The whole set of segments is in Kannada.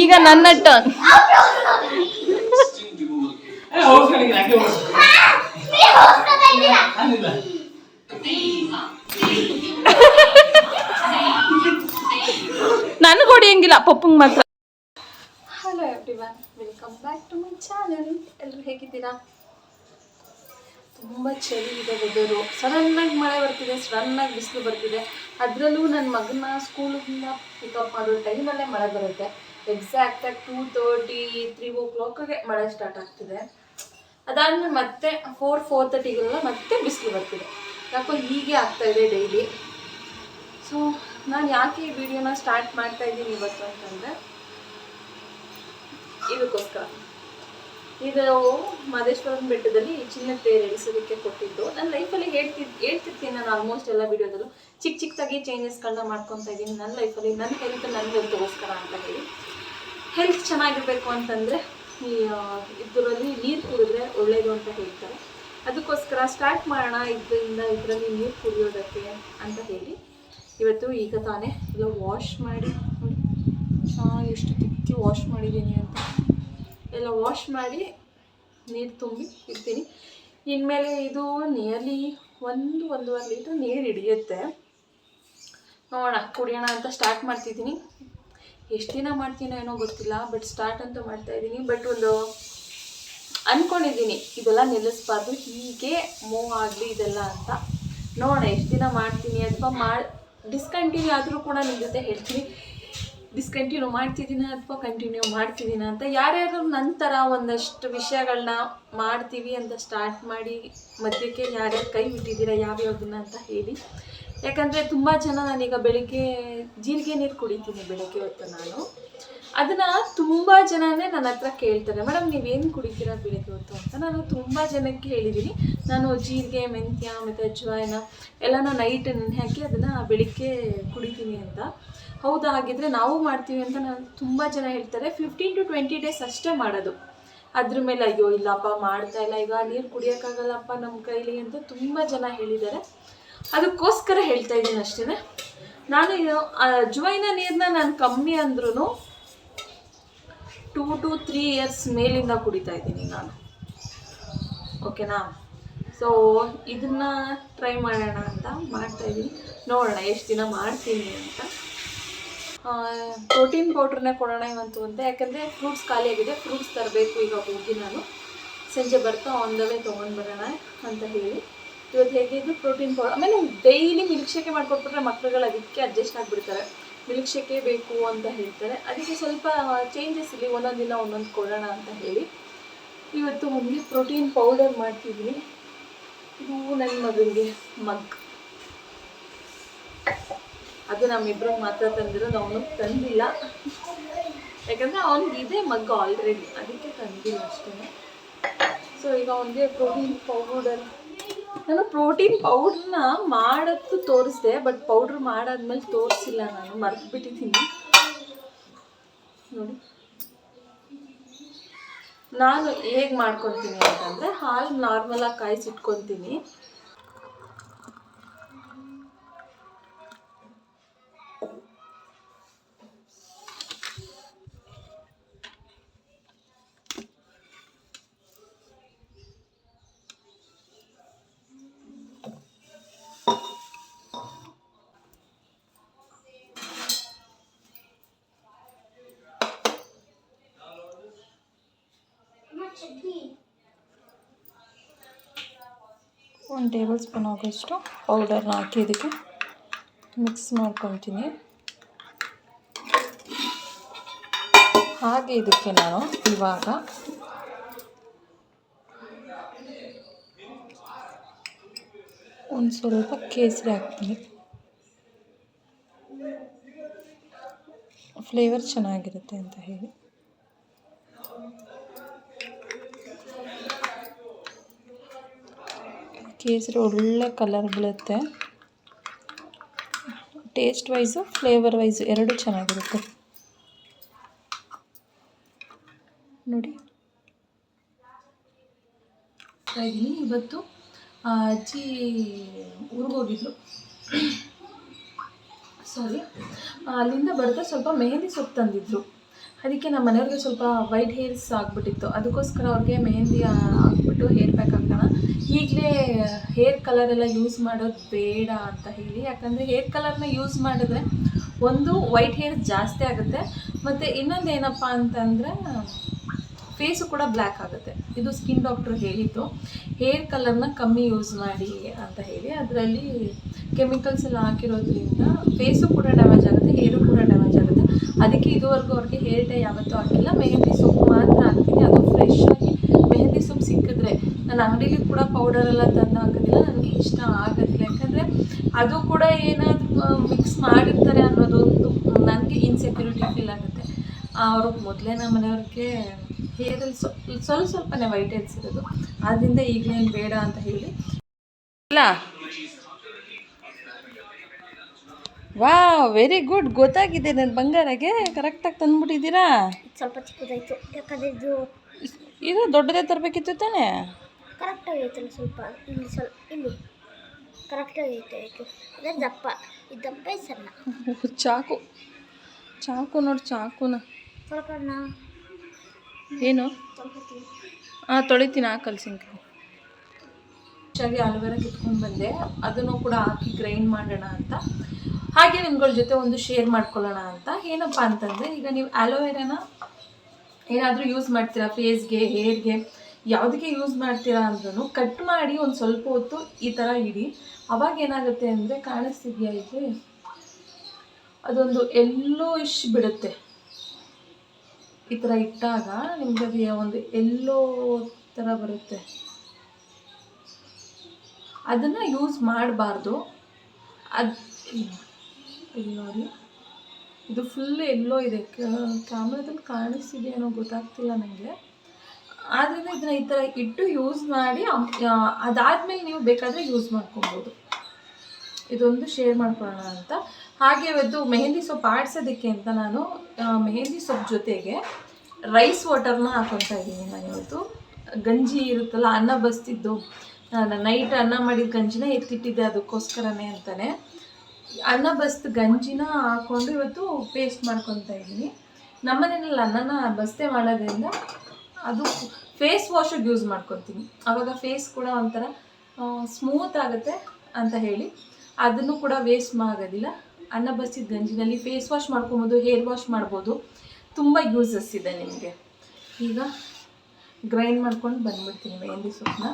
ಈಗ ನನ್ನ ಟರ್ನ್ ನಾನು ಹೊಡಿಯಂಗಿಲ್ಲ ಪಪ್ಪಂಗೆ ಮಾತ್ರ. Hello everyone welcome back to my channel ಎಲ್ಲರೂ ಹೇಗಿದ್ದೀರಾ? ತುಂಬ ಚಳಿ ಇದೆ ವೆದರು ಸಡನ್ನಾಗಿ ಮಳೆ ಬರ್ತಿದೆ ಸಡನ್ನಾಗಿ ಬಿಸಿಲು ಬರ್ತಿದೆ. ಅದರಲ್ಲೂ ನನ್ನ ಮಗನ ಸ್ಕೂಲಿಂದ ಪಿಕಪ್ ಮಾಡೋ ಟೈಮಲ್ಲೇ ಮಳೆ ಬರುತ್ತೆ. ಎಕ್ಸಾಕ್ಟಾಗಿ ಟೂ ತರ್ಟಿ ತ್ರೀ ಓ ಕ್ಲಾಕ್ಗೆ ಮಳೆ ಸ್ಟಾರ್ಟ್ ಆಗ್ತಿದೆ. ಅದಾದಮೇಲೆ ಮತ್ತೆ ಫೋರ್ ಫೋರ್ ತರ್ಟಿಗೆಲ್ಲ ಮತ್ತೆ ಬಿಸಿಲು ಬರ್ತಿದೆ. ಯಾಕೋ ಹೀಗೆ ಆಗ್ತಾಯಿದೆ ಡೈಲಿ ಸೊ ನಾನು ಯಾಕೆ ಈ ವಿಡಿಯೋನ ಸ್ಟಾರ್ಟ್ ಮಾಡ್ತಾ ಇದ್ದೀನಿ ಇವತ್ತು ಅಂತಂದರೆ, ಇದಕ್ಕೋಸ್ಕರ. ಇದು ಮಾದೇಶ್ವರನ ಬೆಟ್ಟದಲ್ಲಿ ಚಿನ್ನದ ತೇರು ಎಳಿಸೋದಕ್ಕೆ ಕೊಟ್ಟಿದ್ದು. ನನ್ನ ಲೈಫಲ್ಲಿ ಹೇಳ್ತಿ, ಹೇಳ್ತಿರ್ತೀನಿ ನಾನು ಆಲ್ಮೋಸ್ಟ್ ಎಲ್ಲ ವಿಡಿಯೋದಲ್ಲೂ ಚಿಕ್ಕ ಚಿಕ್ಕದಾಗಿ ಚೇಂಜಸ್ಗಳನ್ನ ಮಾಡ್ಕೊತಾ ಇದ್ದೀನಿ. ನನ್ನ ಲೈಫಲ್ಲಿ ನನ್ನ ಹೆಲ್ತ್ ನನ್ನ ಹೆಲ್ತ್ಗೋಸ್ಕರ ಅಂತ ಹೇಳಿ. ಹೆಲ್ತ್ ಚೆನ್ನಾಗಿರಬೇಕು ಅಂತಂದರೆ, ಈ ಇದರಲ್ಲಿ ನೀರು ಕುಡಿದ್ರೆ ಒಳ್ಳೆಯದು ಅಂತ ಹೇಳ್ತಾರೆ. ಅದಕ್ಕೋಸ್ಕರ ಸ್ಟಾರ್ಟ್ ಮಾಡೋಣ, ಇದರಿಂದ ಇದರಲ್ಲಿ ನೀರು ಕುಡಿಯೋದಕ್ಕೆ ಅಂತ ಹೇಳಿ. ಇವತ್ತು ಈಗ ತಾನೇ ಎಲ್ಲ ವಾಶ್ ಮಾಡಿ ನೋಡಿ ಎಷ್ಟು ತಿಕ್ಕಿ ವಾಶ್ ಮಾಡಿದ್ದೀನಿ ಅಂತ. ಎಲ್ಲ ವಾಶ್ ಮಾಡಿ ನೀರು ತುಂಬಿ ಇಡ್ತೀನಿ. ಇನ್ಮೇಲೆ ಇದು ನಿಯರ್ಲಿ ಒಂದು, ಒಂದೂವರೆ ಲೀಟ್ರ್ ನೀರು ಹಿಡಿಯುತ್ತೆ. ನೋಡೋಣ, ಕುಡಿಯೋಣ ಅಂತ ಸ್ಟಾರ್ಟ್ ಮಾಡ್ತಿದ್ದೀನಿ. ಎಷ್ಟು ದಿನ ಮಾಡ್ತೀನೋ ಏನೋ ಗೊತ್ತಿಲ್ಲ ಬಟ್ ಸ್ಟಾರ್ಟ್ ಅಂತ ಮಾಡ್ತಾ ಇದ್ದೀನಿ. ಬಟ್ ಒಂದು ಅಂದ್ಕೊಂಡಿದ್ದೀನಿ ಇದೆಲ್ಲ ನಿಲ್ಲಿಸ್ಬಾರ್ದು, ಹೀಗೆ ಮೂವ್ ಆಗಲಿ ಇದೆಲ್ಲ ಅಂತ. ನೋಡೋಣ, ಎಷ್ಟು ದಿನ ಮಾಡ್ತೀನಿ ಅಥವಾ ಮಾಡಿ ಡಿಸ್ಕಂಟಿನ್ಯೂ ಆದರೂ ಕೂಡ ನಿಮ್ಮ ಜೊತೆ ಹೇಳ್ತೀನಿ. ಡಿಸ್ಕಂಟಿನ್ಯೂ ಮಾಡ್ತಿದ್ದೀನ ಅಥವಾ ಕಂಟಿನ್ಯೂ ಮಾಡ್ತಿದ್ದೀನ ಅಂತ ಯಾರ್ಯಾರು ನಂತರ ಒಂದಷ್ಟು ವಿಷಯಗಳನ್ನ ಮಾಡ್ತೀವಿ ಅಂತ ಸ್ಟಾರ್ಟ್ ಮಾಡಿ ಮಧ್ಯಕ್ಕೆ ಯಾರ್ಯಾರು ಕೈ ಬಿಟ್ಟಿದ್ದೀರಾ, ಯಾವ್ಯಾವ್ದನ್ನ ಅಂತ ಹೇಳಿ. ಯಾಕಂದರೆ ತುಂಬ ಜನ ನಾನೀಗ ಬೆಳಿಗ್ಗೆ ಜೀರಿಗೆ ನೀರು ಕುಡಿತೀನಿ ಬೆಳಗ್ಗೆ ಹೊತ್ತು ನಾನು. ಅದನ್ನು ತುಂಬ ಜನನೇ ನನ್ನ ಹತ್ರ ಕೇಳ್ತಾರೆ ಮೇಡಮ್ ನೀವೇನು ಕುಡಿತೀರಾ ಬೆಳಿಗ್ಗೆ ಹೊತ್ತು? ಅಂತ ನಾನು ತುಂಬ ಜನಕ್ಕೆ ಹೇಳಿದ್ದೀನಿ ನಾನು ಜೀರಿಗೆ, ಮೆಂತ್ಯ ಮತ್ತು ಅಜ್ವಾಯನ ಎಲ್ಲನೂ ನೈಟ್ ನೆನೆ ಹಾಕಿ ಅದನ್ನು ಬೆಳಿಗ್ಗೆ ಕುಡಿತೀನಿ ಅಂತ. ಹೌದಾ ಹಾಗಿದ್ರೆ ನಾವು ಮಾಡ್ತೀವಿ ಅಂತ ನಾನು ತುಂಬ ಜನ ಹೇಳ್ತಾರೆ. ಫಿಫ್ಟೀನ್ ಟು ಟ್ವೆಂಟಿ ಡೇಸ್ ಅಷ್ಟೇ ಮಾಡೋದು. ಅದ್ರ ಮೇಲೆ ಅಯ್ಯೋ ಇಲ್ಲಪ್ಪ, ಮಾಡ್ತಾ ಇಲ್ಲ. ಈಗ ನೀರು ಕುಡಿಯೋಕ್ಕಾಗಲ್ಲಪ್ಪ ನಮ್ಮ ಕೈಲಿ ಅಂತ ತುಂಬ ಜನ ಹೇಳಿದ್ದಾರೆ. ಅದಕ್ಕೋಸ್ಕರ ಹೇಳ್ತಾ ಇದ್ದೀನಿ ಅಷ್ಟೇ ನಾನು ಅಜ್ವೈನ ನೀರನ್ನ ನಾನು ಕಮ್ಮಿ ಅಂದ್ರೂ ಟೂ ಟು ತ್ರೀ ಇಯರ್ಸ್ ಮೇಲಿಂದ ಕುಡಿತಾ ಇದ್ದೀನಿ ನಾನು. ಓಕೆನಾ? ಸೊ ಇದನ್ನ ಟ್ರೈ ಮಾಡೋಣ ಅಂತ ಮಾಡ್ತಾ ಇದ್ದೀನಿ. ನೋಡೋಣ, ಎಷ್ಟು ದಿನ ಮಾಡ್ತೀನಿ ಅಂತ. ಪ್ರೋಟೀನ್ ಪೌಡ್ರನ್ನೇ ಕೊಡೋಣ ಇವಂತು ಅಂತ. ಯಾಕಂದರೆ ಫ್ರೂಟ್ಸ್ ಖಾಲಿಯಾಗಿದೆ, ಫ್ರೂಟ್ಸ್ ತರಬೇಕು ಈಗ ಹೋಗಿ ನಾನು. ಸಂಜೆ ಬರ್ತಾ ಆನ್ ತೊಗೊಂಡು ಬರೋಣ ಅಂತ ಹೇಳಿ. ಇವತ್ತು ಹೇಗಿದ್ದು ಪ್ರೋಟೀನ್ ಪೌಡರ್, ಆಮೇಲೆ ಡೈಲಿ ಮಿಲ್ಕ್ ಶೇಕೆ ಮಾಡಿಕೊಟ್ಬಿಟ್ರೆ ಮಕ್ಕಳುಗಳು ಅದಕ್ಕೆ ಅಡ್ಜಸ್ಟ್ ಆಗಿಬಿಡ್ತಾರೆ. ಮಿಲ್ಕ್ ಶೇಕೆ ಬೇಕು ಅಂತ ಹೇಳ್ತಾರೆ. ಅದಕ್ಕೆ ಸ್ವಲ್ಪ ಚೇಂಜಸ್ ಇಲ್ಲಿ ಒಂದೊಂದು ದಿನ ಒಂದೊಂದು ಕೊಡೋಣ ಅಂತ ಹೇಳಿ. ಇವತ್ತು ಒಂದು ಪ್ರೋಟೀನ್ ಪೌಡರ್ ಮಾಡ್ತಿದ್ದೀನಿ. ಇದು ನನ್ನ ಮಗನಿಗೆ ಮಗ್. ಅದು ನಮ್ಮಿಬ್ರ ಮಾತ್ರ ತಂದಿರೋದು ಅವನು ತಂದಿಲ್ಲ. ಯಾಕಂದ್ರೆ ಇದೆ ಮಗ್ ಆಲ್ರೆಡಿ ಅದಕ್ಕೆ ತಂದಿಲ್ಲ ಅಷ್ಟೇ. ಸೊ ಈಗ ಅವನಿಗೆ ಪ್ರೋಟೀನ್ ಪೌಡರ್ ನಾನು ಪ್ರೋಟೀನ್ ಪೌಡ್ರನ್ನ ಮಾಡೋದು ತೋರಿಸ್ದೆ ಬಟ್ ಪೌಡ್ರ್ ಮಾಡಾದ್ಮೇಲೆ ತೋರಿಸಿಲ್ಲ ನಾನು. ಮರ್ತ್ಬಿಟ್ಟಿದ್ದೀನಿ ನೋಡಿ. ನಾನು ಹೇಗೆ ಮಾಡ್ಕೊತೀನಿ ಅಂತಂದರೆ, ಹಾಲು ನಾರ್ಮಲಾಗಿ ಕಾಯಿಸಿಟ್ಕೊತೀನಿ ಟೇಬಲ್ ಸ್ಪೂನ್ ಆಗೋಷ್ಟು ಪೌಡರ್ನ ಹಾಕಿ ಇದಕ್ಕೆ ಮಿಕ್ಸ್ ಮಾಡ್ಕೊತೀನಿ ಹಾಗೆ ಇದಕ್ಕೆ ನಾನು ಇವಾಗ ಒಂದು ಸ್ವಲ್ಪ ಕೇಸರಿ ಹಾಕ್ತೀನಿ. ಫ್ಲೇವರ್ ಚೆನ್ನಾಗಿರುತ್ತೆ ಅಂತ ಹೇಳಿ. ಕೇಸರಿ ಒಳ್ಳೆ ಕಲರ್ ಬೀಳುತ್ತೆ. ಟೇಸ್ಟ್ ವೈಸು ಫ್ಲೇವರ್ ವೈಸು ಎರಡೂ ಚೆನ್ನಾಗಿರುತ್ತೆ. ನೋಡಿ. ಇವತ್ತು ಅಜ್ಜಿ ಊರಿಗೋಗಿದ್ರು ಸಾರಿ ಅಲ್ಲಿಂದ ಬರ್ತಾ ಸ್ವಲ್ಪ ಮೆಹಂದಿ ಸೊಪ್ಪು ತಂದಿದ್ರು. ಅದಕ್ಕೆ ನಮ್ಮ ಮನೆಯವ್ರಿಗೆ ಸ್ವಲ್ಪ ವೈಟ್ ಹೇರ್ಸ್ ಆಗಿಬಿಟ್ಟಿತ್ತು. ಅದಕ್ಕೋಸ್ಕರ ಅವ್ರಿಗೆ ಮೆಹಂದಿ ಹಾಕ್ಬಿಟ್ಟು ಹೇರ್ ಪ್ಯಾಕ್ ಹಾಕೋಣ. ಈಗಲೇ ಹೇರ್ ಕಲರ್ ಎಲ್ಲ ಯೂಸ್ ಮಾಡೋದು ಬೇಡ ಅಂತ ಹೇಳಿ, ಯಾಕಂದರೆ ಹೇರ್ ಕಲರ್ನ ಯೂಸ್ ಮಾಡಿದ್ರೆ ಒಂದು ವೈಟ್ ಹೇರ್ ಜಾಸ್ತಿ ಆಗುತ್ತೆ. ಮತ್ತು ಇನ್ನೊಂದು ಏನಪ್ಪ ಅಂತಂದರೆ ಫೇಸು ಕೂಡ ಬ್ಲ್ಯಾಕ್ ಆಗುತ್ತೆ. ಇದು ಸ್ಕಿನ್ ಡಾಕ್ಟ್ರು ಹೇಳಿದ್ದು. ಹೇರ್ ಕಲರ್ನ ಕಮ್ಮಿ ಯೂಸ್ ಮಾಡಿ ಅಂತ ಹೇಳಿ. ಅದರಲ್ಲಿ ಕೆಮಿಕಲ್ಸ್ ಎಲ್ಲ ಹಾಕಿರೋದ್ರಿಂದ ಫೇಸು ಕೂಡ ಡ್ಯಾಮೇಜ್ ಆಗುತ್ತೆ ಹೇರು ಕೂಡ ಡ್ಯಾಮೇಜ್ ಆಗುತ್ತೆ. ಅದಕ್ಕೆ ಇದುವರೆಗೂ ಅವ್ರಿಗೆ ಹೇರ್ ಡೈ ಯಾವತ್ತೂ ಹಾಕಿಲ್ಲ. ಮೆಹಂದಿ ಸೊಪ್ಪು ಮಾತ್ರ ಹಾಕ್ತೀನಿ ಅದು ಫ್ರೆಶ್ ಆಗಿ ಮೆಹಂದಿ ಸೊಪ್ಪು ಸಿಕ್ಕಿದ್ರೆ ನಾನು ಅಂಗಡಿಲಿ ಕೂಡ ಪೌಡರ್ ಎಲ್ಲ ತಂದು ಹಾಕೋದಿಲ್ಲ ನನಗೆ ಇಷ್ಟ ಆಗೋದಿಲ್ಲ. ಯಾಕಂದರೆ ಅದು ಕೂಡ ಏನಾದರೂ ಮಿಕ್ಸ್ ಮಾಡಿರ್ತಾರೆ ಅನ್ನೋದೊಂದು ನನಗೆ ಇನ್ಸೆಕ್ಯೂರಿಟಿ ಫೀಲ್ ಆಗುತ್ತೆ. ಅವರು ಮೊದಲೇ ನಮ್ಮ ಮನೆಯವ್ರಿಗೆ ಹೇರಲ್ಲಿ ಸ್ವಲ್ಪ ಸ್ವಲ್ಪ ಸ್ವಲ್ಪನೇ ವೈಟ್ ಹೇರ್ಸ್ ಇರೋದು. ಆದ್ದರಿಂದ ಈಗಲೇನು ಬೇಡ ಅಂತ ಹೇಳಿ. ಇಲ್ಲ ವಾ ವೆರಿ ಗುಡ್ ಗೊತ್ತಾಗಿದೆ ನನ್ನ ಬಂಗಾರಗೆ. ಕರೆಕ್ಟಾಗಿ ತಂದ್ಬಿಟ್ಟಿದ್ದೀರಾ? ಸ್ವಲ್ಪ ಚಿಕ್ಕದಾಯಿತು. ಯಾಕಂದರೆ ಇದು ಇದು ದೊಡ್ಡದೇ ತರಬೇಕಿತ್ತು ತಾನೇ? ಕರೆಕ್ಟಾಗಿ ಐತಲ್ಲ ಸ್ವಲ್ಪ ಇಲ್ಲಿ ಸ್ವಲ್ಪ ಇಲ್ಲಿ ಕರೆಕ್ಟಾಗಿ ಐತೆ ಆಯಿತು ಅದೇ ದಪ್ಪ. ಇದು ದಪ್ಪ ಇದು ಸಣ್ಣ. ಚಾಕು. ಚಾಕು ನೋಡಿ ಚಾಕುನ. ಏನು? ಹಾಂ ತೊಳಿತೀನಿ ಆ ಕಲ್ಸಿಂಗ್ ಹೆಚ್ಚಾಗಿ ಆಲೂವೆರ ಕಿತ್ಕೊಂಡು ಬಂದೆ. ಅದನ್ನು ಕೂಡ ಹಾಕಿ ಗ್ರೈಂಡ್ ಮಾಡೋಣ ಅಂತ. ಹಾಗೆ ನಿಮ್ಗಳ ಜೊತೆ ಒಂದು ಶೇರ್ ಮಾಡ್ಕೊಳ್ಳೋಣ ಅಂತ. ಏನಪ್ಪ ಅಂತಂದರೆ ಈಗ ನೀವು ಆಲೋವೆರಾನ ಏನಾದರೂ ಯೂಸ್ ಮಾಡ್ತೀರಾ? ಫೇಸ್ಗೆ ಹೇರ್ಗೆ ಯಾವುದಕ್ಕೆ ಯೂಸ್ ಮಾಡ್ತೀರಾ ಅಂದ್ರೂ ಕಟ್ ಮಾಡಿ ಒಂದು ಸ್ವಲ್ಪ ಹೊತ್ತು ಈ ಥರ ಇಡಿ. ಅವಾಗ ಏನಾಗುತ್ತೆ ಅಂದರೆ ಕಾಣಿಸ್ತಿದೆಯಾ ಇದೆ ಅದೊಂದು ಎಲ್ಲೋ ಇಶ್ ಬಿಡುತ್ತೆ. ಈ ಥರ ಇಟ್ಟಾಗ ನಿಮ್ಗೆ ಅದು ಒಂದು ಎಲ್ಲೋ ಥರ ಬರುತ್ತೆ. ಅದನ್ನು ಯೂಸ್ ಮಾಡಬಾರ್ದು. ಅದು ನೋಡಿ. ಇದು ಫುಲ್ ಎಲ್ಲೋ ಇದೆ. ಕ್ಯಾಮ್ರಾದಲ್ಲಿ ಕಾಣಿಸ್ತಿದೆಯೇನೋ ಗೊತ್ತಾಗ್ತಿಲ್ಲ ನನಗೆ ಆದ್ದರಿಂದ ಇದನ್ನ ಈ ಥರ ಇಟ್ಟು ಯೂಸ್ ಮಾಡಿ ಅದಾದಮೇಲೆ ನೀವು ಬೇಕಾದರೆ ಯೂಸ್ ಮಾಡ್ಕೊಬೋದು. ಇದೊಂದು ಶೇರ್ ಮಾಡ್ಕೊಳ್ಳೋಣ ಅಂತ. ಹಾಗೆ ಇವತ್ತು ಮೆಹಂದಿ ಸೊಪ್ಪು ಆಡ್ಸೋದಕ್ಕೆ ಅಂತ ನಾನು ಮೆಹಂದಿ ಸೊಪ್ಪು ಜೊತೆಗೆ ರೈಸ್ ವಾಟರ್ನ ಹಾಕೊತಾ ಇದ್ದೀನಿ ನಾನು ಇವತ್ತು. ಗಂಜಿ ಇರುತ್ತಲ್ಲ, ಅನ್ನ ಬಸ್ತಿದ್ದು ನೈಟ್ ಅನ್ನ ಮಾಡಿದ ಗಂಜಿನ ಎತ್ತಿಟ್ಟಿದ್ದೆ ಅದಕ್ಕೋಸ್ಕರನೇ ಅಂತಲೇ ಅನ್ನ ಬಸ್ದು ಗಂಜಿನ ಹಾಕ್ಕೊಂಡು ಇವತ್ತು ಪೇಸ್ಟ್ ಮಾಡ್ಕೊತಾ ಇದ್ದೀನಿ. ನಮ್ಮನೇಲಿ ಅನ್ನನ ಬಸ್ತೆ ಮಾಡೋದ್ರಿಂದ ಅದು ಫೇಸ್ ವಾಶಿಗೆ ಯೂಸ್ ಮಾಡ್ಕೊತೀನಿ. ಆವಾಗ ಫೇಸ್ ಕೂಡ ಒಂಥರ ಸ್ಮೂತ್ ಆಗುತ್ತೆ ಅಂತ ಹೇಳಿ. ಅದನ್ನು ಕೂಡ ವೇಸ್ಟ್ ಆಗೋದಿಲ್ಲ. ಅನ್ನ ಬಸಿದ ಗಂಜಿನಲ್ಲಿ ಫೇಸ್ ವಾಶ್ ಮಾಡ್ಕೊಬೋದು ಹೇರ್ ವಾಶ್ ಮಾಡ್ಬೋದು. ತುಂಬ ಯೂಸಸ್ ಇದೆ ನಿಮಗೆ. ಈಗ ಗ್ರೈಂಡ್ ಮಾಡ್ಕೊಂಡು ಬಂದ್ಬಿಡ್ತೀನಿ ಮೆಹಂದಿ ಸೊಪ್ಪನ್ನ.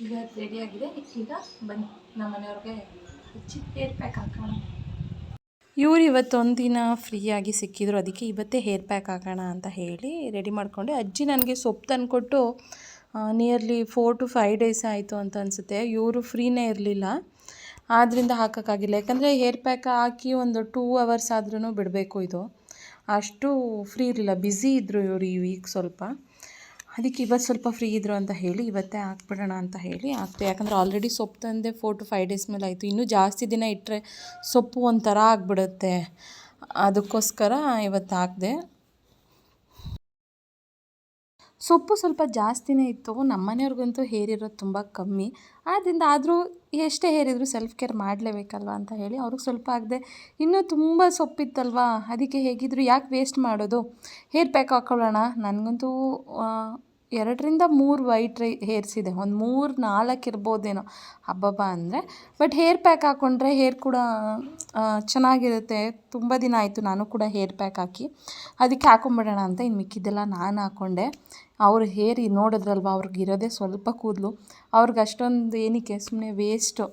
ಈಗ ರೆಡಿಯಾಗಿದೆ ಈಗ ಬನ್ನಿ, ನಮ್ಮ ಮನೆಯವ್ರಿಗೆ ಹಚ್ಚಿ ಹೇರ್ ಪ್ಯಾಕ್ ಹಾಕೋಣ. ಇವ್ರು ಇವತ್ತು ದಿನ ಫ್ರೀಯಾಗಿ ಸಿಕ್ಕಿದ್ರು, ಅದಕ್ಕೆ ಇವತ್ತೇ ಹೇರ್ ಪ್ಯಾಕ್ ಹಾಕೋಣ ಅಂತ ಹೇಳಿ ರೆಡಿ ಮಾಡಿಕೊಂಡೆ. ಅಜ್ಜಿ ನನಗೆ ಸೊಪ್ಪು ತಂದುಕೊಟ್ಟು nearly four to five days ಆಯಿತು ಅಂತ ಅನಿಸುತ್ತೆ. ಇವರು ಫ್ರೀನೇ ಇರಲಿಲ್ಲ. ಆದ್ದರಿಂದ ಹಾಕೋಕ್ಕಾಗಿಲ್ಲ. ಯಾಕಂದರೆ ಹೇರ್ ಪ್ಯಾಕ್ ಹಾಕಿ ಒಂದು ಟೂ ಅವರ್ಸ್ ಆದ್ರೂ ಬಿಡಬೇಕು ಇದು. ಅಷ್ಟು ಫ್ರೀ ಇರಲಿಲ್ಲ. ಬ್ಯುಸಿ ಇದ್ದರು ಇವರು ಈ ವೀಕ್ ಸ್ವಲ್ಪ. ಅದಕ್ಕೆ ಇವತ್ತು ಸ್ವಲ್ಪ ಫ್ರೀ ಇದ್ರು ಅಂತ ಹೇಳಿ ಇವತ್ತೇ ಹಾಕ್ಬಿಡೋಣ ಅಂತ ಹೇಳಿ ಹಾಕ್ತೆ ಯಾಕಂದರೆ ಆಲ್ರೆಡಿ ಸೊಪ್ಪು ತಂದೆ ಫೋರ್ ಟು ಫೈವ್ ಡೇಸ್ ಮೇಲೆ ಆಯಿತು. ಇನ್ನೂ ಜಾಸ್ತಿ ದಿನ ಇಟ್ಟರೆ ಸೊಪ್ಪು ಒಂಥರ ಆಗಿಬಿಡುತ್ತೆ. ಅದಕ್ಕೋಸ್ಕರ ಇವತ್ತು ಹಾಕಿದೆ. ಸೊಪ್ಪು ಸ್ವಲ್ಪ ಜಾಸ್ತಿನೇ ಇತ್ತು. ನಮ್ಮ ಮನೆಯವ್ರಿಗಂತೂ ಹೇರಿರೋದು ತುಂಬ ಕಮ್ಮಿ. ಆದ್ದರಿಂದ ಆದರೂ ಎಷ್ಟೇ ಹೇರಿದ್ರು ಸೆಲ್ಫ್ ಕೇರ್ ಮಾಡಲೇಬೇಕಲ್ವ ಅಂತ ಹೇಳಿ ಅವ್ರಿಗೆ ಸ್ವಲ್ಪ ಆಗದೆ ಇನ್ನೂ ತುಂಬ ಸೊಪ್ಪಿತ್ತಲ್ವಾ? ಅದಕ್ಕೆ ಹೇಗಿದ್ರು ಯಾಕೆ ವೇಸ್ಟ್ ಮಾಡೋದು? ಹೇರ್ ಪ್ಯಾಕ್ ಹಾಕ್ಕೊಳ್ಳೋಣ ನನಗಂತೂ ಎರಡರಿಂದ ಮೂರು ವೈಟ್ ರೈ, ಹೇರ್ಸ್ ಇದೆ. ಒಂದು ಮೂರು, ನಾಲ್ಕು ಇರ್ಬೋದೇನೋ ಹಬ್ಬಬ್ಬ ಅಂದರೆ. ಬಟ್ ಹೇರ್ ಪ್ಯಾಕ್ ಹಾಕ್ಕೊಂಡ್ರೆ ಹೇರ್ ಕೂಡ ಚೆನ್ನಾಗಿರುತ್ತೆ. ತುಂಬ ದಿನ ಆಯಿತು ನಾನು ಕೂಡ ಹೇರ್ ಪ್ಯಾಕ್ ಹಾಕಿ. ಅದಕ್ಕೆ ಹಾಕೊಂಬಿಡೋಣ ಅಂತ ಇನ್ನು ಮಿಕ್ಕಿದ್ದೆಲ್ಲ ನಾನು ಹಾಕ್ಕೊಂಡೆ ಅವ್ರ ಹೇರ್ ನೋಡಿದ್ರಲ್ವ, ಅವ್ರಿಗೆ ಇರೋದೇ ಸ್ವಲ್ಪ ಕೂದಲು. ಅವ್ರಿಗೆ ಅಷ್ಟೊಂದು ಏನಕ್ಕೆ ಸುಮ್ಮನೆ ವೇಸ್ಟು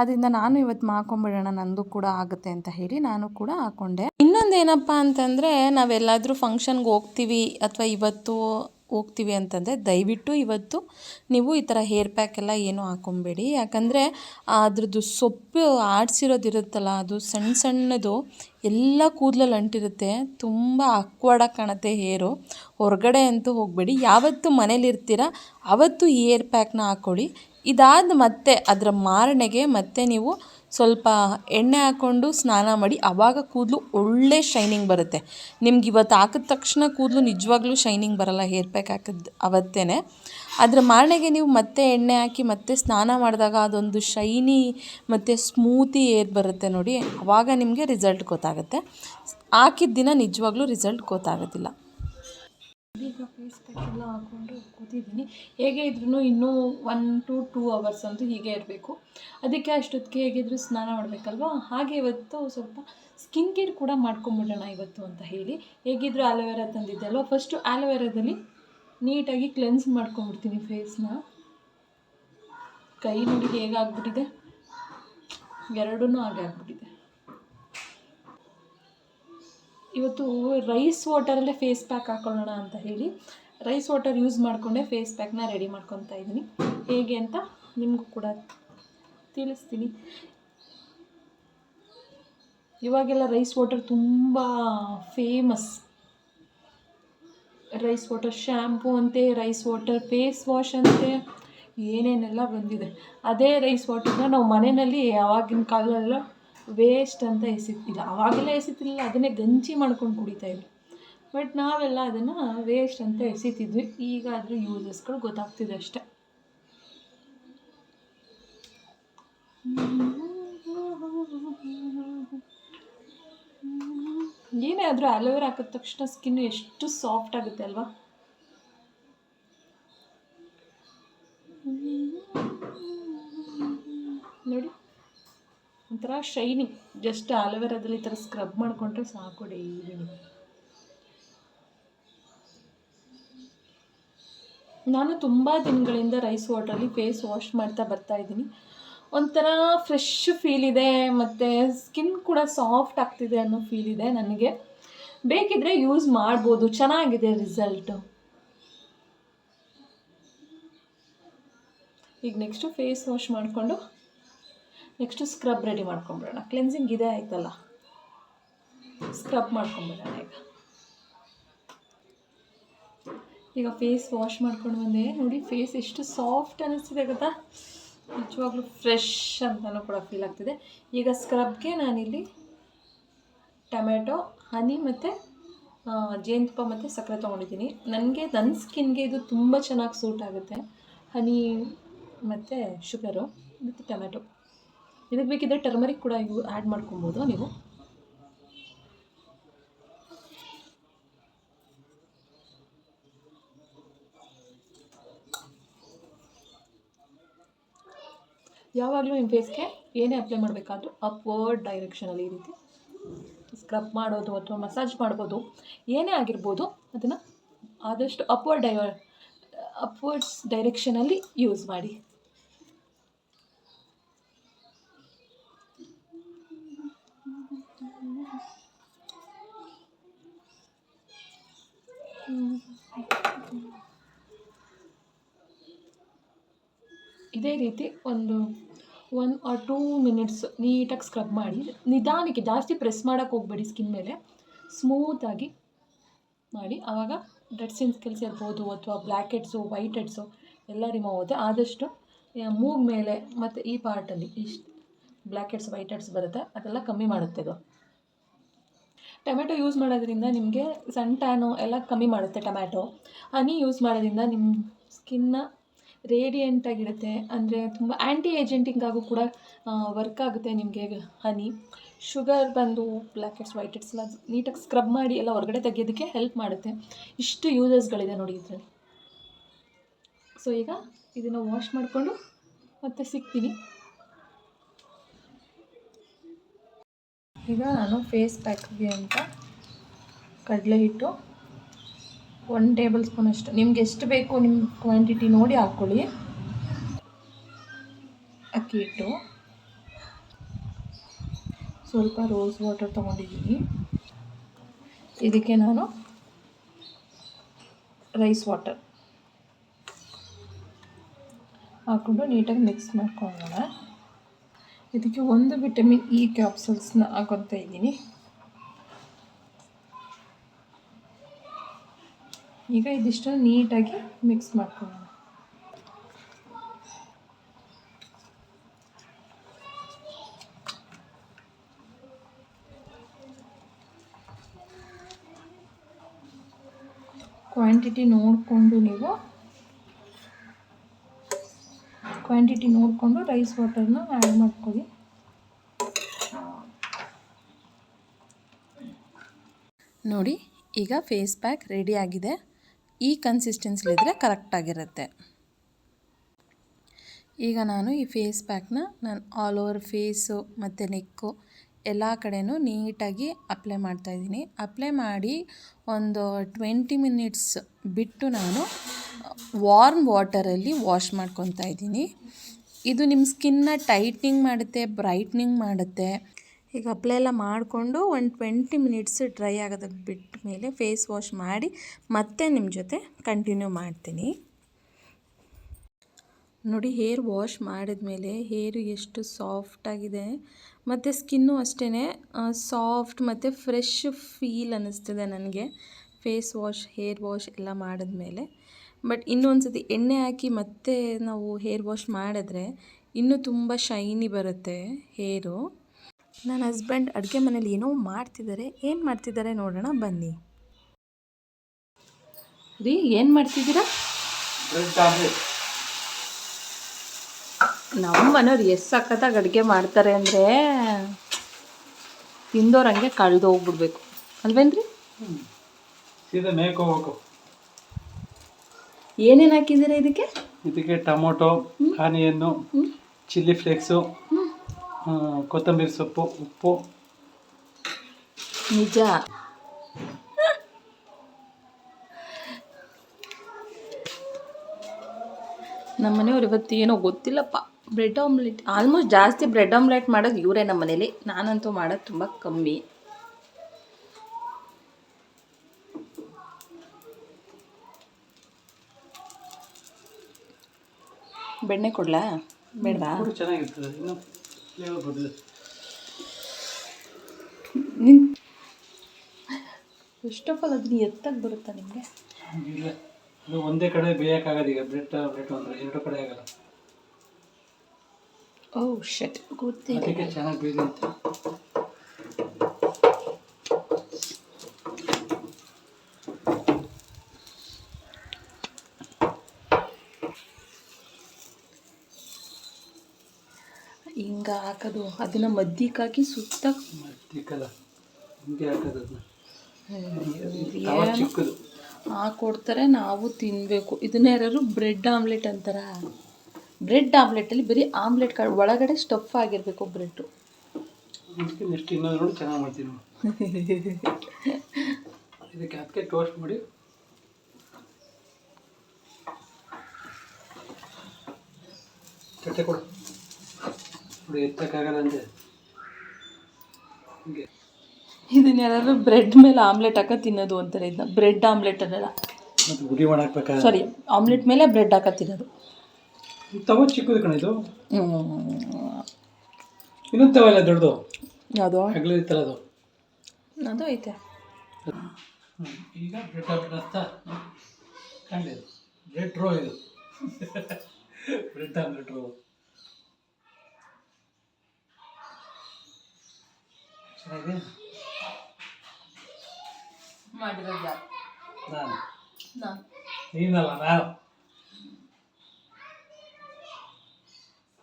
ಆದ್ದರಿಂದ ನಾನು ಇವತ್ತು ಮಾಡ್ಕೊಂಬಿಡೋಣ ನಂದು ಕೂಡ ಆಗುತ್ತೆ ಅಂತ ಹೇಳಿ ನಾನು ಕೂಡ ಹಾಕ್ಕೊಂಡೆ ಇನ್ನೊಂದು ಏನಪ್ಪ ಅಂತಂದರೆ ನಾವೆಲ್ಲಾದರೂ ಫಂಕ್ಷನ್ಗೆ ಹೋಗ್ತೀವಿ, ಅಥವಾ ಇವತ್ತು ಹೋಗ್ತೀವಿ ಅಂತಂದರೆ ದಯವಿಟ್ಟು ಇವತ್ತು ನೀವು ಈ ಥರ ಹೇರ್ ಪ್ಯಾಕ್ ಎಲ್ಲ ಏನೂ ಹಾಕ್ಕೊಂಬೇಡಿ ಯಾಕಂದರೆ ಅದ್ರದ್ದು ಸೊಪ್ಪು ಆಡಿಸಿರೋದಿರುತ್ತಲ್ಲ ಅದು ಸಣ್ಣ ಸಣ್ಣದು ಎಲ್ಲ ಕೂದಲಲ್ಲಿ ಅಂಟಿರುತ್ತೆ. ತುಂಬ ಅಕ್ವಾಡಾಗಿ ಕಾಣುತ್ತೆ ಹೇರು ಹೊರಗಡೆ ಅಂತೂ ಹೋಗಬೇಡಿ. ಯಾವತ್ತು ಮನೇಲಿರ್ತೀರ ಆವತ್ತು ಈ ಹೇರ್ ಪ್ಯಾಕ್ನ ಹಾಕ್ಕೊಳ್ಳಿ ಇದಾದ ಮತ್ತೆ ಅದರ ಮಾರನೆಗೆ ಮತ್ತೆ ನೀವು ಸ್ವಲ್ಪ ಎಣ್ಣೆ ಹಾಕ್ಕೊಂಡು ಸ್ನಾನ ಮಾಡಿ ಆವಾಗ ಕೂದಲು ಒಳ್ಳೆ ಶೈನಿಂಗ್ ಬರುತ್ತೆ. ನಿಮ್ಗೆ ಇವತ್ತು ಹಾಕಿದ ತಕ್ಷಣ ಕೂದಲು ನಿಜವಾಗ್ಲೂ ಶೈನಿಂಗ್ ಬರಲ್ಲ ಹೇರ್ ಪ್ಯಾಕ್ ಹಾಕಿದ ಅವತ್ತೇ ಅದರ ಮಾರನೆಗೆ ನೀವು ಮತ್ತೆ ಎಣ್ಣೆ ಹಾಕಿ ಮತ್ತೆ ಸ್ನಾನ ಮಾಡಿದಾಗ ಅದೊಂದು ಶೈನಿ ಮತ್ತು ಸ್ಮೂತಿ ಏರ್ ಬರುತ್ತೆ ನೋಡಿ ಆವಾಗ ನಿಮಗೆ ರಿಸಲ್ಟ್ ಗೊತ್ತಾಗುತ್ತೆ. ಹಾಕಿದ ದಿನ ನಿಜವಾಗ್ಲೂ ರಿಸಲ್ಟ್ ಗೊತ್ತಾಗೋದಿಲ್ಲ. ಹಾಕ್ಕೊಂಡು ಹೇಗೆ ಇದ್ರೂ ಇನ್ನೂ ಒನ್ ಟು ಟೂ ಅವರ್ಸ್ ಅಂತೂ ಹೀಗೆ ಇರಬೇಕು. ಅದಕ್ಕೆ ಅಷ್ಟೊತ್ತಿಗೆ ಹೇಗಿದ್ರು ಸ್ನಾನ ಮಾಡಬೇಕಲ್ವಾ? ಹಾಗೆ ಇವತ್ತು ಸ್ವಲ್ಪ ಸ್ಕಿನ್ ಕೇರ್ ಕೂಡ ಮಾಡ್ಕೊಂಬಿಡೋಣ ಇವತ್ತು ಅಂತ ಹೇಳಿ. ಹೇಗಿದ್ರು ಆಲೋವೆರಾ ತಂದಿದ್ದೆ ಅಲ್ವಾ? ಫಸ್ಟು ಆಲೋವೆರಾದಲ್ಲಿ ನೀಟಾಗಿ ಕ್ಲೆನ್ಸ್ ಮಾಡ್ಕೊಂಬಿಡ್ತೀನಿ ಫೇಸ್ನ ಕೈ ನೋಡಿ ಹೇಗಾಗ್ಬಿಟ್ಟಿದೆ ಎರಡೂ ಹಾಗೆ ಆಗ್ಬಿಟ್ಟಿದೆ. ಇವತ್ತು ರೈಸ್ ವಾಟರಲ್ಲೇ ಫೇಸ್ ಪ್ಯಾಕ್ ಹಾಕೊಳ್ಳೋಣ ಅಂತ ಹೇಳಿ. ರೈಸ್ ವಾಟರ್ ಯೂಸ್ ಮಾಡಿಕೊಂಡೇ ಫೇಸ್ ಪ್ಯಾಕ್ನ ರೆಡಿ ಮಾಡ್ಕೊತಾ ಇದ್ದೀನಿ. ಹೇಗೆ ಅಂತ ನಿಮಗೂ ಕೂಡ ತಿಳಿಸ್ತೀನಿ. ಇವಾಗೆಲ್ಲ ರೈಸ್ ವಾಟರ್ ತುಂಬ ಫೇಮಸ್ ರೈಸ್ ವಾಟರ್ ಶ್ಯಾಂಪು ಅಂತೆ ರೈಸ್ ವಾಟರ್ ಫೇಸ್ ವಾಶ್ ಅಂತೆ, ಏನೇನೆಲ್ಲ ಬಂದಿದೆ. ಅದೇ ರೈಸ್ ವಾಟರ್ನ ನಾವು ಮನೆಯಲ್ಲಿ ಯಾವಾಗಿನ ಕಾಲದಲ್ಲ ವೇಸ್ಟ್ ಅಂತ ಎಸಿತಿಲ್ಲ ಅವಾಗೆಲ್ಲ ಎಸಿತಿಲ್ಲ ಅದನ್ನೇ ಗಂಜಿ ಮಾಡ್ಕೊಂಡು ಕುಡಿತಾ ಇದ್ರು ಬಟ್ ನಾವೆಲ್ಲ ಅದನ್ನು ವೇಸ್ಟ್ ಅಂತ ಎಸಿತಿದ್ವಿ. ಈಗ ಅದ್ರ ಯೂಸಸ್ಗಳು ಗೊತ್ತಾಗ್ತಿದೆ ಅಷ್ಟೆ. ಏನೇ ಆದರೂ ಅಲೋವೆರಾ ಹಾಕಿದ ತಕ್ಷಣ ಸ್ಕಿನ್ ಎಷ್ಟು ಸಾಫ್ಟ್ ಆಗುತ್ತೆ ಅಲ್ವಾ? ನೋಡಿ, ಒಂಥರ ಶೈನಿಂಗ್ ಜಸ್ಟ್ ಅಲೋವೆರಾದಲ್ಲಿ ಈ ಥರ ಸ್ಕ್ರಬ್ ಮಾಡಿಕೊಂಡ್ರೆ ಸಾಕು ಡೈಲಿ. ನಾನು ತುಂಬ ದಿನಗಳಿಂದ ರೈಸ್ ವಾಟ್ರಲ್ಲಿ ಫೇಸ್ ವಾಶ್ ಮಾಡ್ತಾ ಬರ್ತಾ ಇದ್ದೀನಿ. ಒಂಥರ ಫ್ರೆಶ್ ಫೀಲ್ ಇದೆ, ಮತ್ತು ಸ್ಕಿನ್ ಕೂಡ ಸಾಫ್ಟ್ ಆಗ್ತಿದೆ ಅನ್ನೋ ಫೀಲ್ ಇದೆ ನನಗೆ. ಬೇಕಿದ್ರೆ ಯೂಸ್ ಮಾಡ್ಬೋದು, ಚೆನ್ನಾಗಿದೆ ರಿಸಲ್ಟು ಈಗ ನೆಕ್ಸ್ಟು ಫೇಸ್ ವಾಶ್ ಮಾಡಿಕೊಂಡು ನೆಕ್ಸ್ಟು ಸ್ಕ್ರಬ್ ರೆಡಿ ಮಾಡ್ಕೊಂಬಿಡೋಣ. ಕ್ಲೆನ್ಸಿಂಗ್ ಇದೆ ಆಯ್ತಲ್ಲ? ಸ್ಕ್ರಬ್ ಮಾಡ್ಕೊಂಬಿಡೋಣ ಈಗ. ಈಗ ಫೇಸ್ ವಾಶ್ ಮಾಡ್ಕೊಂಡು ಬಂದೆ. ನೋಡಿ ಫೇಸ್ ಎಷ್ಟು ಸಾಫ್ಟ್ ಅನ್ನಿಸ್ತಿದೆ ಗೊತ್ತಾ? ನಿಜವಾಗ್ಲೂ ಫ್ರೆಶ್ ಅಂತಲೂ ಕೂಡ ಫೀಲ್ ಆಗ್ತಿದೆ. ಈಗ ಸ್ಕ್ರಬ್ಗೆ ನಾನಿಲ್ಲಿ ಟೊಮೆಟೊ ಹನಿ ಮತ್ತು ಜೇನುತುಪ್ಪ ಮತ್ತು ಸಕ್ಕರೆ ತೊಗೊಂಡಿದ್ದೀನಿ. ನನಗೆ ನನ್ನ ಸ್ಕಿನ್ಗೆ ಇದು ತುಂಬ ಚೆನ್ನಾಗಿ ಸೂಟ್ ಆಗುತ್ತೆ. ಹನಿ ಮತ್ತು ಶುಗರು ಮತ್ತು ಟೊಮೆಟೊ ಇದಕ್ಕೆ ಬೇಕಿದ್ದರೆ ಟರ್ಮರಿಕ್ ಕೂಡ ಇವು ಆ್ಯಡ್ ಮಾಡ್ಕೊಬೋದು ನೀವು. ಯಾವಾಗಲೂ ನಿಮ್ಮ ಫೇಸ್ಗೆ ಏನೇ ಅಪ್ಲೈ ಮಾಡಬೇಕಾದ್ರೂ ಅಪ್ವರ್ಡ್ ಡೈರೆಕ್ಷನಲ್ಲಿ ಈ ರೀತಿ ಸ್ಕ್ರಬ್ ಮಾಡೋದು ಅಥವಾ ಮಸಾಜ್ ಮಾಡ್ಬೋದು. ಏನೇ ಆಗಿರ್ಬೋದು ಅದನ್ನು ಆದಷ್ಟು ಅಪ್ವರ್ಡ್ ಡೈವ ಅಪ್ವರ್ಡ್ಸ್ ಡೈರೆಕ್ಷನಲ್ಲಿ ಯೂಸ್ ಮಾಡಿ. ಇದೇ ರೀತಿ ಒಂದು ಒನ್ ಆರ್ ಟೂ ಮಿನಿಟ್ಸ್ ನೀಟಾಗಿ ಸ್ಕ್ರಬ್ ಮಾಡಿ, ನಿಧಾನಕ್ಕೆ ಜಾಸ್ತಿ ಪ್ರೆಸ್ ಮಾಡೋಕ್ಕೆ ಹೋಗಬೇಡಿ ಸ್ಕಿನ್ ಮೇಲೆ. ಸ್ಮೂತಾಗಿ ಮಾಡಿ. ಆವಾಗ ಡೆಡ್ ಸಿನ್ಸ್ ಸ್ಕಿಲ್ಸ್ ಇರ್ಬೋದು ಅಥವಾ ಬ್ಲ್ಯಾಕ್ ಹೆಡ್ಸು ವೈಟ್ ಹೆಡ್ಸು ಎಲ್ಲ ರಿಮೂವ್ ಆಗುತ್ತೆ. ಆದಷ್ಟು ಮೂಗ್ ಮೇಲೆ ಮತ್ತು ಈ ಪಾರ್ಟಲ್ಲಿ ಇಷ್ಟು ಬ್ಲ್ಯಾಕ್ ಹೆಡ್ಸ್ ವೈಟ್ ಹೆಡ್ಸ್ ಬರುತ್ತೆ. ಅದೆಲ್ಲ ಕಮ್ಮಿ ಮಾಡುತ್ತೆ ಇದು. ಟೊಮೆಟೊ ಯೂಸ್ ಮಾಡೋದ್ರಿಂದ ನಿಮಗೆ ಸನ್ ಟ್ಯಾನು ಎಲ್ಲ ಕಮ್ಮಿ ಮಾಡುತ್ತೆ ಟೊಮ್ಯಾಟೊ. ಹನಿ ಯೂಸ್ ಮಾಡೋದ್ರಿಂದ ನಿಮ್ಮ ಸ್ಕಿನ್ನ ರೇಡಿಯಂಟಾಗಿರುತ್ತೆ ಅಂದರೆ ತುಂಬ ಆ್ಯಂಟಿ ಏಜೆಂಟಿಂಗಾಗೂ ಕೂಡ ವರ್ಕ್ ಆಗುತ್ತೆ ನಿಮಗೆ ಹನಿ ಶುಗರ್ ಬಂದು ಬ್ಲ್ಯಾಕ್ ಹೆಡ್ಸ್ ವೈಟ್ ಎಲ್ಲ ನೀಟಾಗಿ ಸ್ಕ್ರಬ್ ಮಾಡಿ ಎಲ್ಲ ಹೊರಗಡೆ ತೆಗೆಯೋದಕ್ಕೆ ಹೆಲ್ಪ್ ಮಾಡುತ್ತೆ. ಇಷ್ಟು ಯೂಸಸ್ಗಳಿದೆ ನೋಡಿ ಇದರಲ್ಲಿ. ಸೊ ಈಗ ಇದನ್ನು ವಾಶ್ ಮಾಡಿಕೊಂಡು ಮತ್ತೆ ಸಿಗ್ತೀನಿ. ಈಗ ನಾನು ಫೇಸ್ ಪ್ಯಾಕ್ಗೆ ಅಂತ ಕಡಲೆ ಹಿಟ್ಟು ಒನ್ ಟೇಬಲ್ ಸ್ಪೂನ್ ಅಷ್ಟು. ನಿಮ್ಗೆ ಎಷ್ಟು ಬೇಕು ನಿಮ್ಮ ಕ್ವಾಂಟಿಟಿ ನೋಡಿ ಹಾಕ್ಕೊಳ್ಳಿ ಅಕ್ಕಿ ಹಿಟ್ಟು. ಸ್ವಲ್ಪ ರೋಸ್ ವಾಟರ್ ತೊಗೊಂಡಿದ್ದೀನಿ. ಇದಕ್ಕೆ ನಾನು ರೈಸ್ ವಾಟರ್ ಹಾಕ್ಕೊಂಡು ನೀಟಾಗಿ ಮಿಕ್ಸ್ ಮಾಡ್ಕೊಳ್ಳೋಣ. ಇದಕ್ಕೆ ಒಂದು ವಿಟಮಿನ್ ಇ ಕ್ಯಾಪ್ಸಲ್ಸ್ನ ಹಾಕೊತಾ ಇದ್ದೀನಿ. ಈಗ ಇದಿಷ್ಟು ನೀಟಾಗಿ ಮಿಕ್ಸ್ ಮಾಡ್ಕೊಳ್ಳೋಣ. ಕ್ವಾಂಟಿಟಿ ನೋಡಿಕೊಂಡು ನೀವು ಕ್ವಾಂಟಿಟಿ ನೋಡಿಕೊಂಡು ರೈಸ್ ವಾಟರ್ನ ಆ್ಯಡ್ ಮಾಡ್ಕೊಳ್ಳಿ. ನೋಡಿ, ಈಗ ಫೇಸ್ ಪ್ಯಾಕ್ ರೆಡಿ ಆಗಿದೆ. ಈ ಕನ್ಸಿಸ್ಟೆನ್ಸಿಲಿದ್ರೆ ಕರೆಕ್ಟಾಗಿರುತ್ತೆ ಈಗ ನಾನು ಈ ಫೇಸ್ ಪ್ಯಾಕ್ನ ನಾನು ಆಲ್ ಓವರ್ ಫೇಸು ಮತ್ತು ನೆಕ್ಕು ಎಲ್ಲ ಕಡೆಯೂ ನೀಟಾಗಿ ಅಪ್ಲೈ ಮಾಡ್ತಾಯಿದ್ದೀನಿ ಅಪ್ಲೈ ಮಾಡಿ ಒಂದು ಟ್ವೆಂಟಿ ಮಿನಿಟ್ಸ್ ಬಿಟ್ಟು ನಾನು ವಾರ್ಮ್ ವಾಟರಲ್ಲಿ ವಾಶ್ ಮಾಡ್ಕೊತಾ ಇದ್ದೀನಿ. ಇದು ನಿಮ್ಮ ಸ್ಕಿನ್ನ ಟೈಟ್ನಿಂಗ್ ಮಾಡುತ್ತೆ ಬ್ರೈಟ್ನಿಂಗ್ ಮಾಡುತ್ತೆ. ಈಗ ಅಪ್ಲೈ ಎಲ್ಲ ಮಾಡಿಕೊಂಡು ಒಂದು ಟ್ವೆಂಟಿ ಮಿನಿಟ್ಸ್ ಡ್ರೈ ಆಗೋದಕ್ಕೆ ಬಿಟ್ಟ ಮೇಲೆ ಫೇಸ್ ವಾಶ್ ಮಾಡಿ ಮತ್ತೆ ನಿಮ್ಮ ಜೊತೆ ಕಂಟಿನ್ಯೂ ಮಾಡ್ತೀನಿ. ನೋಡಿ ಹೇರ್ ವಾಶ್ ಮಾಡಿದ್ಮೇಲೆ ಹೇರು ಎಷ್ಟು ಸಾಫ್ಟಾಗಿದೆ ಮತ್ತು ಸ್ಕಿನ್ನು ಅಷ್ಟೇ ಸಾಫ್ಟ್ ಮತ್ತು ಫ್ರೆಶ್ ಫೀಲ್ ಅನ್ನಿಸ್ತಿದೆ ನನಗೆ. ಫೇಸ್ ವಾಶ್ ಹೇರ್ ವಾಶ್ ಎಲ್ಲ ಮಾಡಿದ್ಮೇಲೆ. ಬಟ್ ಇನ್ನೊಂದು ಸತಿ ಎಣ್ಣೆ ಹಾಕಿ ಮತ್ತೆ ನಾವು ಹೇರ್ ವಾಶ್ ಮಾಡಿದ್ರೆ ಇನ್ನೂ ತುಂಬ ಶೈನಿ ಬರುತ್ತೆ ಹೇರು ನನ್ನ ಹಸ್ಬೆಂಡ್ ಅಡುಗೆ ಮನೇಲಿ ಏನೋ ಮಾಡ್ತಿದ್ದಾರೆ. ಏನು ಮಾಡ್ತಿದ್ದಾರೆ ನೋಡೋಣ ಬನ್ನಿ. ರೀ ಏನು ಮಾಡ್ತಿದ್ದೀರಾ? ನಮ್ಮ ಮನೆಯವ್ರು ಎಷ್ಟು ಸಖತ್ತಾಗಿ ಅಡುಗೆ ಮಾಡ್ತಾರೆ ಅಂದರೆ ತಿಂದೋರು ಹಂಗೆ ಕಳೆದು ಹೋಗ್ಬಿಡ್ಬೇಕು. ಅಲ್ವೇನ್ರಿ? ಸೀದಾ ಮೇಕ್ ಹೋಗ್ಬೇಕು. ಏನೇನು ಹಾಕಿದ್ದೀರಾ ಇದಕ್ಕೆ? ಇದಕ್ಕೆ ಟೊಮೊಟೊ ಆನಿಯನ್ನು ಚಿಲ್ಲಿ ಫ್ಲೇಕ್ಸು ಕೊತ್ತಂಬರಿ ಸೊಪ್ಪು ಉಪ್ಪು. ನಿಜ. ನಮ್ಮ ಮನೆಯವ್ರು ಇವತ್ತು ಏನೋ ಗೊತ್ತಿಲ್ಲಪ್ಪ. ಬ್ರೆಡ್ ಆಮ್ಲೆಟ್ ಆಲ್ಮೋಸ್ಟ್ ಜಾಸ್ತಿ ಬ್ರೆಡ್ ಆಮ್ಲೆಟ್ ಮಾಡೋದು ಇವರೇ ನಮ್ಮ ಮನೇಲಿ. ನಾನಂತೂ ಮಾಡೋದು ತುಂಬ ಕಮ್ಮಿ. ಬೆಣ್ಣೆ ಕೊಡ್ಲಾ? ಬೇಡ ಚೆನ್ನಾಗಿರ್ತದೆ. ಇನ್ನು ಬರ್ತದೆ ನಿನ್ ಫಸ್ಟ್ ಆಫ್ ಆಲ್ ಅದನ್ನ ಎತ್ತಾಗ ಬರುತ್ತಾ ನಿಮಗೆ? ಇಲ್ಲ ಅದು ಒಂದೇ ಕಡೆ ಬೇಯಕ್ಕಾಗಲ್ಲ ಈಗ ಬ್ರೆಡ್ ಬ್ರೆಡ್ ಅಂದರೆ ಎರಡು ಕಡೆ ಆಗಲ್ಲ. ಓ ಶಟ್ ಗೊತ್ತಿಲ್ಲ. ಅದಕ್ಕೆ ಚೆನ್ನಾಗಿ ಬೇಯುತ್ತೆ ಹಿಂಗ ಹಾಕೋದು ಅದನ್ನ ಹಾಕಿ ಸುತ್ತ ತಿಕ್ಕಲ್ಲ ಹಿಂಗೆ ಹಾಕೋದು ಅದನ್ನ. ತವ ಚಿಕ್ಕದು. ಹಾಕೊಡ್ತಾರೆ ನಾವು ತಿನ್ನಬೇಕು ಇದನ್ನ ಯಾರು ಬ್ರೆಡ್ ಆಮ್ಲೆಟ್ ಅಂತಾರ? ಬ್ರೆಡ್ ಆಮ್ಲೆಟಲ್ಲಿ ಬರೀ ಆಮ್ಲೆಟ್ ಕಾಳು ಒಳಗಡೆ ಸ್ಟಫ್ ಆಗಿರಬೇಕು ಬ್ರೆಡ್ಡು. ನೆಕ್ಸ್ಟ್ ಇನ್ನೊಂದು ಚೆನ್ನಾಗಿ ಮಾಡ್ತೀನಿ ಇದಕ್ಕೆ ಅದಕ್ಕೆ ಟೋಸ್ಟ್ ಮಾಡಿ. ತಟ್ಟೆ ಕೊಡು. ನೋಡಿ ಎತ್ತಕ್ಕಾಗಲ್ಲ ಹಿಂಗೆ. ಇದನ್ನ ಯಾರು ಬ್ರೆಡ್ ಮೇಲೆ ಆಮ್ಲೆಟ್ ಹಾಕ ತಿನ್ನೋದು ಅಂತಾರೆ ಇದನ್ನ ಬ್ರೆಡ್ ಆಮ್ಲೆಟ್ ಅನ್ನಲ್ಲ. ಮತ್ತು ಒಣ ಮಾಡಾಕ್ಬೇಕಾ ಸಾರಿ ಆಮ್ಲೆಟ್ ಮೇಲೆ ಬ್ರೆಡ್ ಹಾಕ ತಿನ್ನೋದು. ತವ ಚಿಕ್ಕದು ಕಣ ಇದು. ಇನ್ನೊಂದು ತವ ಇಲ್ಲ ದೊಡ್ಡದು. ಯಾವುದು? ಹಗಲು ಇತ್ತಲ್ಲ ಅದು. ಅದು ಐತೆ. ಈಗ ಬ್ರೆಡ್ ಆಮ್ಲೆಟ್ ಅಂತ. ಕಂಡಿದ್ದು ಬ್ರೆಡ್ ರೋ ಇದು. Bread omelette rho. ಚೆನ್ನಾಗಿದೆ ಮಾಡಿರೋದು ಯಾರು ನಾನು ನಾನು ನೀನಲ್ಲ ನಾನು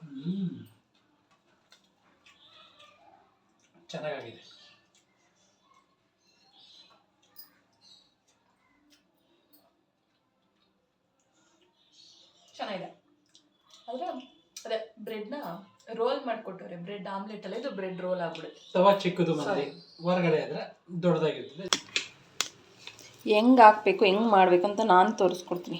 ಹ್ಮ್. ಚೆನ್ನಾಗಾಗಿದೆ ಚೆನ್ನಾಗಿದೆ ಆದರೆ ಅದೇ ಬ್ರೆಡ್ನ ರೋಲ್ ಮಾಡ್ಕೊಟ್ಟವ್ರೆ ಬ್ರೆಡ್ ಆಮ್ಲೆಟ್ ಅಲ್ಲ ಇದು ಬ್ರೆಡ್ ರೋಲ್ ಆಗ್ಬಿಡುತ್ತೆ. ತವಾ ಚಿಕ್ಕದು ಮಾಡಿ ಹೊರಗಡೆ ಆದ್ರೆ ದೊಡ್ಡದಾಗಿರ್ತದೆ. ಹೆಂಗೆ ಹಾಕ್ಬೇಕು ಹೆಂಗೆ ಅಂತ ನಾನು ತೋರಿಸ್ಕೊಡ್ತೀನಿ.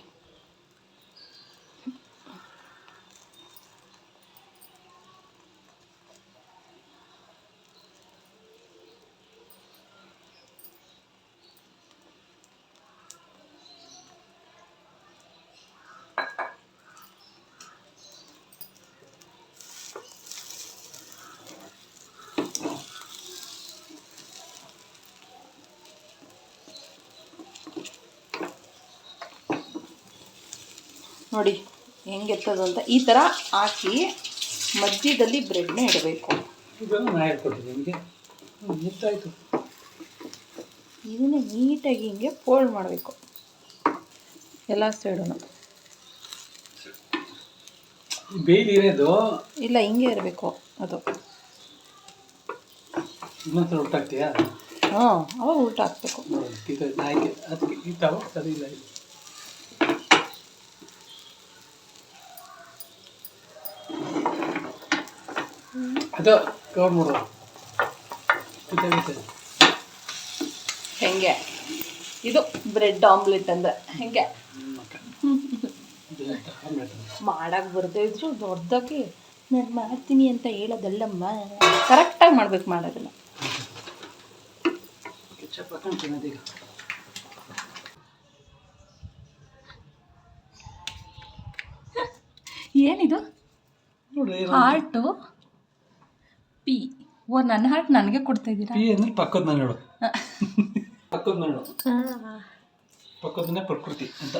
ನೋಡಿ ಹೆಂಗೆ ಎತ್ತದು ಅಂತ. ಈ ಥರ ಹಾಕಿ ಮಧ್ಯದಲ್ಲಿ ಬ್ರೆಡ್ನ ಇಡಬೇಕು. ಇದನ್ನು ನೀಟಾಗಿ ಹಿಂಗೆ ಫೋಲ್ಡ್ ಮಾಡಬೇಕು. ಎಲ್ಲ ಸೈಡೂ ಬೇಯ್ದು ಇರೋದು ಇಲ್ಲ ಹಿಂಗೆ ಇರಬೇಕು ಅದು. ಇನ್ನೊಂದು ಊಟ ಹಾಕ್ತೀಯಾ ಹಾಂ ಅವಾಗ ಊಟ ಹಾಕ್ಬೇಕು ನೋಡಿ ಇದು ನಾಯಿಗೆ ಅದಕ್ಕೆ ಇದ್ದಾವ ಸರಿ ಇಲ್ಲ ಇದು ಅದು ಕವರ್ ಮಾಡು ಹೆಂಗೆ? ಇದು ಬ್ರೆಡ್ ಆಮ್ಲೆಟ್ ಅಂದ್ರೆ ಹೆಂಗೆ? ಮಾಡಕ್ಕೆ ಬರದೇ ಇದ್ರು ದೊಡ್ಡದಾಗಿ ನಾನು ಮಾಡ್ತೀನಿ ಅಂತ ಹೇಳೋದಲ್ಲಮ್ಮ. ಕರೆಕ್ಟಾಗಿ ಮಾಡ್ಬೇಕು ಮಾಡೋದನ್ನ. ಏನಿದು? ಹಾರ್ಟು ಓ ನನ್ನ ಹಾಟ್ ನನಗೆ ಕೊಡ್ತಾ ಇದ್ದೀರಾ ಪಿ ಅಂದ್ರೆ ಪಕ್ಕದ ಮನೆಯಳು ಪಕ್ಕದ ಮನೆಯಳು ಪಕ್ಕದ ಮನೆ ಪ್ರಕೃತಿ ಅಂತ.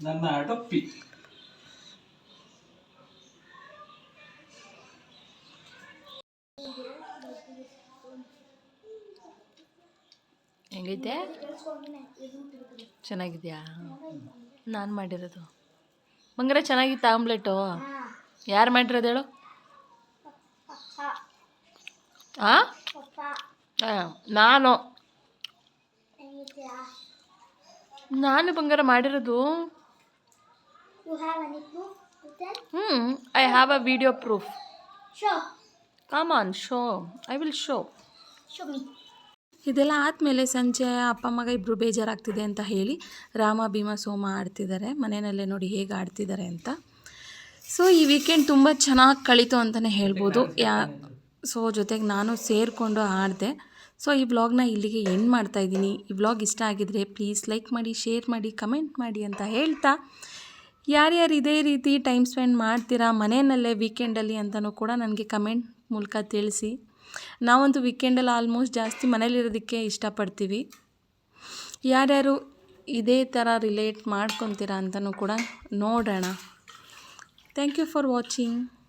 ನನ್ನ ಆಟ ಪಿ ಹೆಂಗೈತೆ? ಚೆನ್ನಾಗಿದ್ಯಾ? ನಾನು ಮಾಡಿರೋದು. ಬಂಗಾರ ಚೆನ್ನಾಗಿತ್ತು ಆಮ್ಲೆಟು. ಯಾರು ಮಾಡಿರೋದು ಹೇಳು? ಆ? ನಾನು. ನಾನು ಬಂಗಾರ ಮಾಡಿರೋದು. ಯು ಹ್ಯಾವ್ ಎನಿ ಪ್ರೂಫ್ ಹ್ಞೂ I have a video proof show come on show I will show show me ಇದೆಲ್ಲ ಆದಮೇಲೆ ಸಂಜೆ ಅಪ್ಪ ಮಗ ಇಬ್ಬರು ಬೇಜಾರಾಗ್ತಿದೆ ಅಂತ ಹೇಳಿ ರಾಮ ಭೀಮ ಸೋಮ ಆಡ್ತಿದ್ದಾರೆ. ಮನೆಯಲ್ಲೇ ನೋಡಿ ಹೇಗೆ ಆಡ್ತಿದ್ದಾರೆ ಅಂತ. ಸೊ ಈ ವೀಕೆಂಡ್ ತುಂಬ ಚೆನ್ನಾಗಿ ಕಳೀತು ಅಂತಲೇ ಹೇಳ್ಬೋದು. ಯಾ ಸೊ ಜೊತೆಗೆ ನಾನು ಸೇರಿಕೊಂಡು ಆಡಿದೆ. ಸೊ ಈ ವ್ಲಾಗ್ನ ಇಲ್ಲಿಗೆ ಎಂಡ್ ಮಾಡ್ತಾ ಇದ್ದೀನಿ. ಈ ವ್ಲಾಗ್ ಇಷ್ಟ ಆಗಿದ್ರೆ ಪ್ಲೀಸ್ ಲೈಕ್ ಮಾಡಿ, ಶೇರ್ ಮಾಡಿ, ಕಮೆಂಟ್ ಮಾಡಿ ಅಂತ ಹೇಳ್ತಾ. ಯಾರ್ಯಾರು ಇದೇ ರೀತಿ ಟೈಮ್ ಸ್ಪೆಂಡ್ ಮಾಡ್ತೀರಾ ಮನೆಯಲ್ಲೇ ವೀಕೆಂಡಲ್ಲಿ ಅಂತಲೂ ಕೂಡ ನನಗೆ ಕಮೆಂಟ್ ಮೂಲಕ ತಿಳಿಸಿ. ನಾವಂತೂ ವೀಕೆಂಡಲ್ಲಿ ಆಲ್ಮೋಸ್ಟ್ ಜಾಸ್ತಿ ಮನೇಲಿರೋದಕ್ಕೆ ಇಷ್ಟಪಡ್ತೀವಿ. ಯಾರ್ಯಾರು ಇದೇ ಥರ ರಿಲೇಟ್ ಮಾಡ್ಕೊತೀರಾ ಅಂತಲೂ ಕೂಡ ನೋಡೋಣ. Thank you for watching.